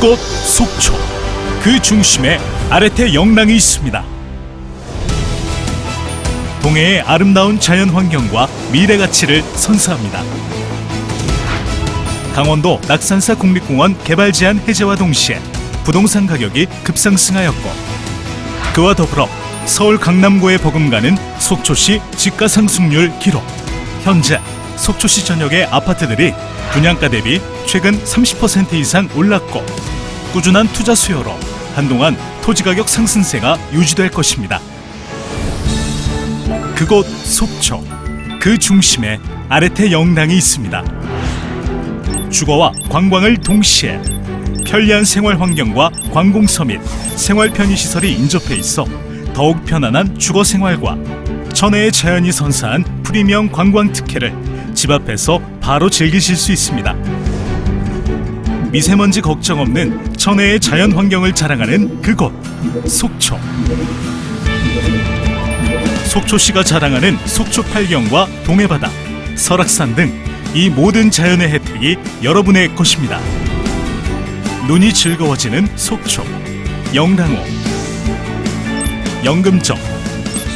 그곳 속초 그 중심에 아래태 영랑이 있습니다. 동해의 아름다운 자연 환경과 미래 가치를 선사합니다. 강원도 낙산사 국립공원 개발 제한 해제와 동시에 부동산 가격이 급상승하였고 그와 더불어 서울 강남구에 버금가는 속초시 집가 상승률 기록 현재 속초시 전역의 아파트들이 분양가 대비 최근 30% 이상 올랐고 꾸준한 투자 수요로 한동안 토지 가격 상승세가 유지될 것입니다. 그곳 속초 그 중심에 아래태 영랑이 있습니다. 주거와 관광을 동시에 편리한 생활 환경과 관공서 및 생활 편의 시설이 인접해 있어 더욱 편안한 주거 생활과 천혜의 자연이 선사한 프리미엄 관광 특혜를 집 앞에서 바로 즐기실 수 있습니다. 미세먼지 걱정 없는 천혜의 자연 환경을 자랑하는 그곳 속초. 속초시가 자랑하는 속초 팔경과 동해바다, 설악산 등 이 모든 자연의 혜택이 여러분의 것입니다. 눈이 즐거워지는 속초, 영랑호, 영금정,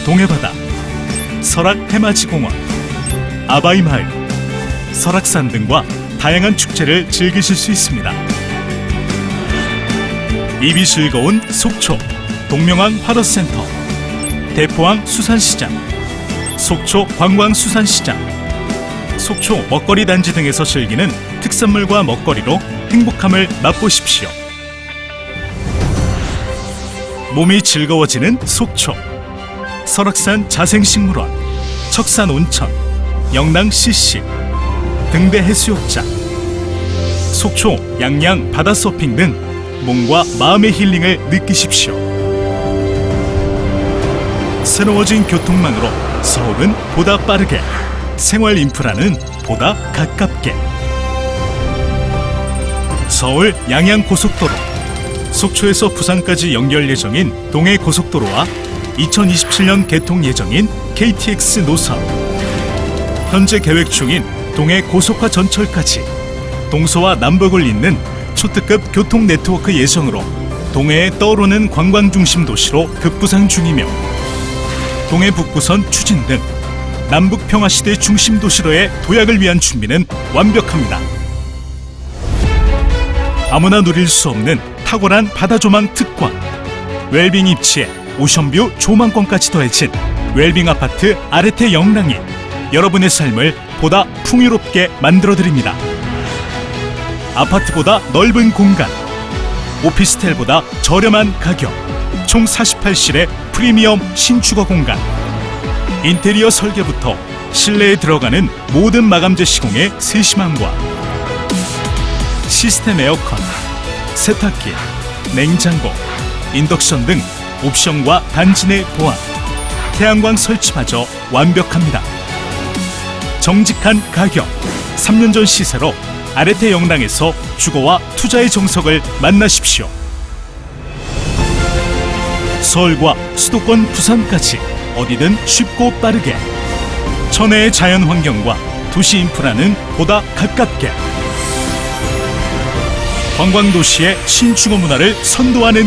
동해바다, 설악 해맞이공원, 아바이마을, 설악산 등과 다양한 축제를 즐기실 수 있습니다. 입이 즐거운 속초, 동명항 화로센터, 대포항 수산시장, 속초 관광수산시장, 속초 먹거리 단지 등에서 즐기는 특산물과 먹거리로 행복함을 맛보십시오. 몸이 즐거워지는 속초, 설악산 자생식물원, 척산 온천, 영랑 CC, 등대 해수욕장, 속초 양양 바다 서핑 등 몸과 마음의 힐링을 느끼십시오. 새로워진 교통망으로 서울은 보다 빠르게, 생활 인프라는 보다 가깝게. 서울 양양 고속도로, 속초에서 부산까지 연결 예정인 동해 고속도로와 2027년 개통 예정인 KTX 노선, 현재 계획 중인 동해 고속화 전철까지 동서와 남북을 잇는 초특급 교통 네트워크 예정으로 동해에 떠오르는 관광 중심 도시로 급부상 중이며 동해 북부선 추진 등 남북 평화 시대 중심 도시로의 도약을 위한 준비는 완벽합니다. 아무나 누릴 수 없는 탁월한 바다 조망 특권, 웰빙 입지에 오션뷰 조망권까지 더해진 웰빙 아파트 아르테 영랑이 여러분의 삶을 보다 풍요롭게 만들어 드립니다. 아파트보다 넓은 공간, 오피스텔보다 저렴한 가격, 총 48실의 프리미엄 신주거 공간, 인테리어 설계부터 실내에 들어가는 모든 마감재 시공의 세심함과 시스템 에어컨, 세탁기, 냉장고, 인덕션 등 옵션과 단지 내 보안, 태양광 설치마저 완벽합니다. 정직한 가격, 3년 전 시세로 아레테 영랑에서 주거와 투자의 정석을 만나십시오. 서울과 수도권 부산까지 어디든 쉽고 빠르게 천혜의 자연 환경과 도시 인프라는 보다 가깝게 관광도시의 신주거 문화를 선도하는